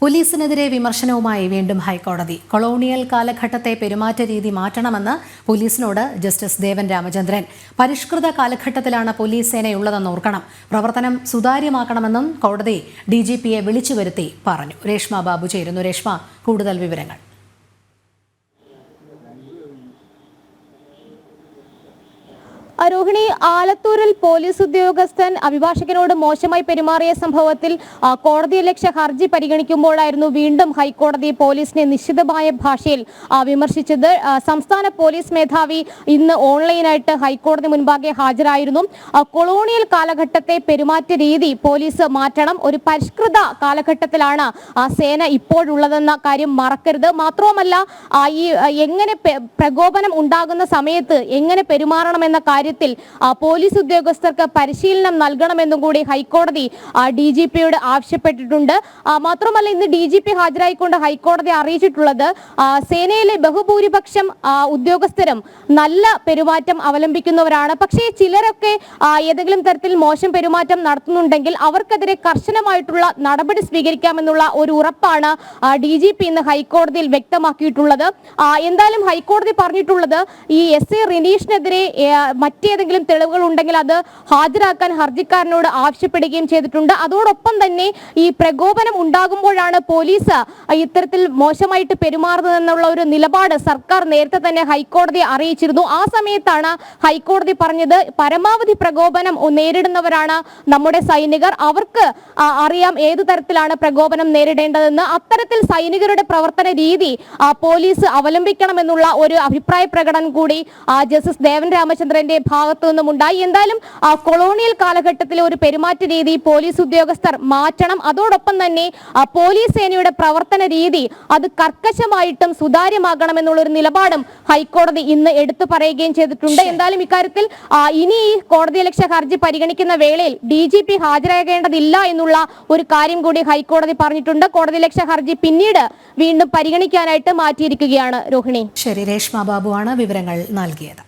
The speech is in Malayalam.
പോലീസിനെതിരെ വിമർശനവുമായി വീണ്ടും ഹൈക്കോടതി. കൊളോണിയൽ കാലഘട്ടത്തെ പെരുമാറ്റ രീതി മാറ്റണമെന്ന് പോലീസിനോട് ജസ്റ്റിസ് ദേവൻ രാമചന്ദ്രൻ. പരിഷ്കൃത കാലഘട്ടത്തിലാണ് പോലീസ് സേനയുള്ളതെന്ന് ഓർക്കണം. പ്രവർത്തനം സുതാര്യമാക്കണമെന്നും കോടതി ഡി ജി പിയെ വിളിച്ചു വരുത്തി പറഞ്ഞു. രേഷ്മ ബാബു ചേരുന്നു. രേഷ്മ കൂടുതൽ വിവരങ്ങൾ. രോഹിണി ആലത്തൂരിൽ പോലീസ് ഉദ്യോഗസ്ഥൻ അഭിഭാഷകനോട് മോശമായി പെരുമാറിയ സംഭവത്തിൽ കോടതി കോടതിയലക്ഷ്യ ഹർജി പരിഗണിക്കുമ്പോഴായിരുന്നു വീണ്ടും ഹൈക്കോടതി പോലീസിനെ നിശ്ചിതമായ ഭാഷയിൽ വിമർശിച്ചത്. സംസ്ഥാന പോലീസ് മേധാവി ഇന്ന് ഓൺലൈനായിട്ട് ഹൈക്കോടതി മുൻപാകെ ഹാജരായിരുന്നു. കൊളോണിയൽ കാലഘട്ടത്തെ പെരുമാറ്റ രീതി പോലീസ് മാറ്റണം. ഒരു പരിഷ്കൃത കാലഘട്ടത്തിലാണ് സേന ഇപ്പോഴുള്ളതെന്ന കാര്യം മറക്കരുത്. മാത്രവുമല്ല ഈ എങ്ങനെ പ്രകോപനം ഉണ്ടാകുന്ന സമയത്ത് എങ്ങനെ പെരുമാറണമെന്ന കാര്യത്തിൽ പോലീസ് ഉദ്യോഗസ്ഥർക്ക് പരിശീലനം നൽകണമെന്നും കൂടി ഹൈക്കോടതി ഡി ജി പിയോട് ആവശ്യപ്പെട്ടിട്ടുണ്ട്. മാത്രമല്ല ഇന്ന് ഡി ജി പി ഹാജരായിക്കൊണ്ട് ഹൈക്കോടതി അറിയിച്ചിട്ടുള്ളത് സേനയിലെ ബഹുഭൂരിപക്ഷം ഉദ്യോഗസ്ഥരും നല്ല പെരുമാറ്റം അവലംബിക്കുന്നവരാണ്. പക്ഷേ ചിലരൊക്കെ ഏതെങ്കിലും തരത്തിൽ മോശം പെരുമാറ്റം നടത്തുന്നുണ്ടെങ്കിൽ അവർക്കെതിരെ കർശനമായിട്ടുള്ള നടപടി സ്വീകരിക്കാമെന്നുള്ള ഒരു ഉറപ്പാണ് ഡി ജി പി ഇന്ന് ഹൈക്കോടതിയിൽ വ്യക്തമാക്കിയിട്ടുള്ളത്. എന്തായാലും ഹൈക്കോടതി പറഞ്ഞിട്ടുള്ളത് ഈ എസ് എ റിനീഷിനെതിരെ ഏ, മറ്റേതെങ്കിലും തെളിവുകൾ ഉണ്ടെങ്കിൽ അത് ഹാജരാക്കാൻ ഹർജിക്കാരനോട് ആവശ്യപ്പെടുകയും ചെയ്തിട്ടുണ്ട്. അതോടൊപ്പം തന്നെ ഈ പ്രകോപനം ഉണ്ടാകുമ്പോഴാണ് പോലീസ് ഇത്തരത്തിൽ മോശമായിട്ട് പെരുമാറുന്നതെന്നുള്ള ഒരു നിലപാട് സർക്കാർ നേരത്തെ തന്നെ ഹൈക്കോടതിയെ അറിയിച്ചിരുന്നു. ആ സമയത്താണ് ഹൈക്കോടതി പറഞ്ഞത് പരമാവധി പ്രകോപനം നേരിടുന്നവരാണ് നമ്മുടെ സൈനികർ. അവർക്ക് അറിയാം ഏത് തരത്തിലാണ് പ്രകോപനം നേരിടേണ്ടതെന്ന്. അത്തരത്തിൽ സൈനികരുടെ പ്രവർത്തന രീതി പോലീസ് അവലംബിക്കണമെന്നുള്ള ഒരു അഭിപ്രായ പ്രകടനം കൂടി ജസ്റ്റിസ് ദേവൻ രാമചന്ദ്രന്റെ ഭാഗത്തു നിന്നും ഉണ്ടായി എന്തായാലും കൊളോണിയൽ കാലഘട്ടത്തിലെ ഒരു പെരുമാറ്റ രീതി പോലീസ് ഉദ്യോഗസ്ഥർ മാറ്റണം. അതോടൊപ്പം തന്നെ ആ, പോലീസ് സേനയുടെ പ്രവർത്തന രീതി അത് കർക്കശമായിട്ടും സുതാര്യമാകണമെന്നുള്ള ഒരു നിലപാടും ഹൈക്കോടതി ഇന്ന് എടുത്തു പറയുകയും ചെയ്തിട്ടുണ്ട്. എന്തായാലും ഇക്കാര്യത്തിൽ ഇനി ഈ കോടതിയലക്ഷ്യ ഹർജി പരിഗണിക്കുന്ന വേളയിൽ ഡി ജി പി ഹാജരാകേണ്ടതില്ല എന്നുള്ള ഒരു കാര്യം കൂടി ഹൈക്കോടതി പറഞ്ഞിട്ടുണ്ട്. കോടതിയലക്ഷ്യ ഹർജി പിന്നീട് വീണ്ടും പരിഗണിക്കാനായിട്ട് മാറ്റിയിരിക്കുകയാണ് രോഹിണി. ശരി രേഷ്മ ബാബുവാണ് വിവരങ്ങൾ നൽകിയത്.